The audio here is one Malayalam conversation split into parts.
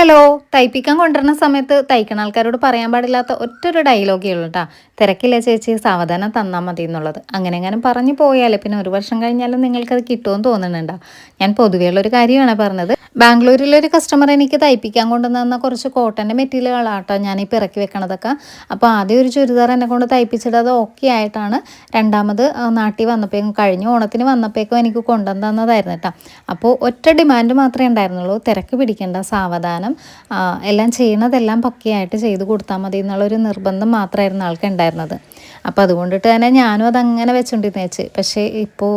ഹലോ തയ്പ്പിക്കാൻ കൊണ്ടുവരുന്ന സമയത്ത് തയ്ക്കുന്ന ആൾക്കാരോട് പറയാൻ പാടില്ലാത്ത ഒറ്റൊരു ഡയലോഗേ ഉള്ളൂ കേട്ടോ തിരക്കില്ല ചേച്ചി സാവധാനം തന്നാൽ മതി എന്നുള്ളത്. അങ്ങനെ അങ്ങനെ പറഞ്ഞു പോയാലേ പിന്നെ ഒരു വർഷം കഴിഞ്ഞാലും നിങ്ങൾക്കത് കിട്ടുമെന്ന് തോന്നുന്നുണ്ടോ ഞാൻ പൊതുവെയുള്ളൊരു കാര്യമാണ് പറഞ്ഞത്. ബാംഗ്ലൂരിലൊരു കസ്റ്റമർ എനിക്ക് തയ്പ്പിക്കാൻ കൊണ്ടുവന്ന കുറച്ച് കോട്ടന്റെ മെറ്റീരിയലുകളാട്ടോ ഈ ഇറക്കി വെക്കണതൊക്കെ. അപ്പോൾ ആദ്യം ഒരു ചുരിദാർ എന്നെ കൊണ്ട് തയ്പ്പിച്ചിട്ട് അത് ഓക്കെ ആയിട്ടാണ് രണ്ടാമത് നാട്ടിൽ വന്നപ്പോഴേക്കും കഴിഞ്ഞ ഓണത്തിന് വന്നപ്പോഴേക്കും എനിക്ക് കൊണ്ടുവന്നതായിരുന്നു കേട്ടോ അപ്പോൾ ഒറ്റ ഡിമാൻഡ് മാത്രമേ ഉണ്ടായിരുന്നുള്ളൂ. തിരക്ക് പിടിക്കേണ്ട സാവധാനം എല്ലാം ചെയ്യുന്നതെല്ലാം പക്കയായിട്ട് ചെയ്ത് കൊടുത്താൽ മതി എന്നുള്ളൊരു നിർബന്ധം മാത്രമായിരുന്നു ആൾക്ക് ഉണ്ടായിരുന്നത്. അപ്പോൾ അതുകൊണ്ടിട്ട് തന്നെ ഞാനും അതങ്ങനെ വെച്ചുകൊണ്ടിരുന്നു വെച്ച് പക്ഷേ ഇപ്പോൾ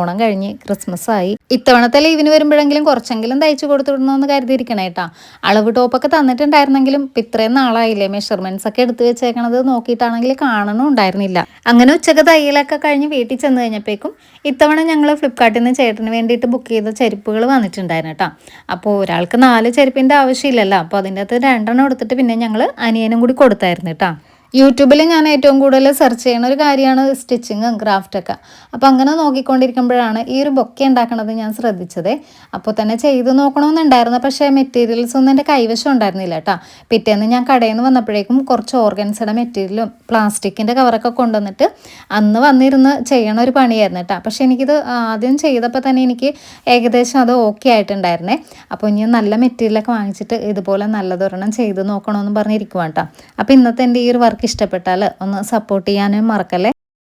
ഓണം കഴിഞ്ഞ് ക്രിസ്മസ് ആയി. ഇത്തവണത്തെ ലീവിന് വരുമ്പോഴെങ്കിലും കുറച്ചെങ്കിലും തയ്ച്ചു കൊടുത്തിടണമെന്ന് കരുതിയിരിക്കണേ കേട്ടാ അളവ് ടോപ്പൊക്കെ തന്നിട്ടുണ്ടായിരുന്നെങ്കിലും ഇപ്പം ഇത്രയും നാളായില്ലേ മെഷർമെന്റ്സ് ഒക്കെ എടുത്തു വെച്ചേക്കണത് നോക്കിയിട്ടാണെങ്കിൽ കാണണം ഉണ്ടായിരുന്നില്ല. അങ്ങനെ ഉച്ചയ്ക്ക് തയ്യലൊക്കെ കഴിഞ്ഞ് വീട്ടിൽ ചെന്ന് കഴിഞ്ഞപ്പോഴേക്കും ഇത്തവണ ഞങ്ങൾ ഫ്ലിപ്കാർട്ടിൽ നിന്ന് ചേട്ടന് വേണ്ടിയിട്ട് ബുക്ക് ചെയ്ത ചെരുപ്പുകൾ വന്നിട്ടുണ്ടായിരുന്നു കേട്ടോ അപ്പോൾ ഒരാൾക്ക് നാല് ചെരുപ്പിന്റെ ആവശ്യമില്ലല്ലോ. അപ്പോൾ അതിന്റെ അകത്ത് രണ്ടെണ്ണം എടുത്തിട്ട് പിന്നെ ഞങ്ങൾ അനിയനും കൂടി കൊടുത്തായിരുന്നു കേട്ടോ യൂട്യൂബിൽ ഞാൻ ഏറ്റവും കൂടുതൽ സെർച്ച് ചെയ്യുന്ന ഒരു കാര്യമാണ് സ്റ്റിച്ചിങ്ങും ക്രാഫ്റ്റൊക്കെ അപ്പോൾ അങ്ങനെ നോക്കിക്കൊണ്ടിരിക്കുമ്പോഴാണ് ഈ ഒരു ബൊക്കെ ഉണ്ടാക്കണത് ഞാൻ ശ്രദ്ധിച്ചത്. അപ്പോൾ തന്നെ ചെയ്ത് നോക്കണമെന്നുണ്ടായിരുന്നു. പക്ഷേ മെറ്റീരിയൽസ് ഒന്നും എന്റെ കൈവശം ഉണ്ടായിരുന്നില്ല കേട്ടോ. പിറ്റേന്ന് ഞാൻ കടയിൽ നിന്ന് വന്നപ്പോഴേക്കും കുറച്ച് ഓർഗൻസിയുടെ മെറ്റീരിയലും പ്ലാസ്റ്റിക്കിന്റെ കവറൊക്കെ കൊണ്ടുവന്നിട്ട് അന്ന് വന്നിരുന്ന് ചെയ്യണ ഒരു പണിയായിരുന്നു കേട്ടോ. പക്ഷേ എനിക്കിത് ആദ്യം ചെയ്തപ്പോൾ തന്നെ എനിക്ക് ഏകദേശം അത് ഓക്കെ ആയിട്ടുണ്ടായിരുന്നേ. അപ്പോൾ ഇനി നല്ല മെറ്റീരിയലൊക്കെ വാങ്ങിച്ചിട്ട് ഇതുപോലെ നല്ലതൊരെണ്ണം ചെയ്ത് നോക്കണമെന്ന് പറഞ്ഞിരിക്കുവാണ് കേട്ടോ. അപ്പോൾ ഇന്നത്തെ എന്റെ ഈ ഒരു വർക്ക് ഇഷ്ടപ്പെട്ടാൽ ഒന്ന് സപ്പോർട്ട് ചെയ്യാനും മറക്കല്ലേ?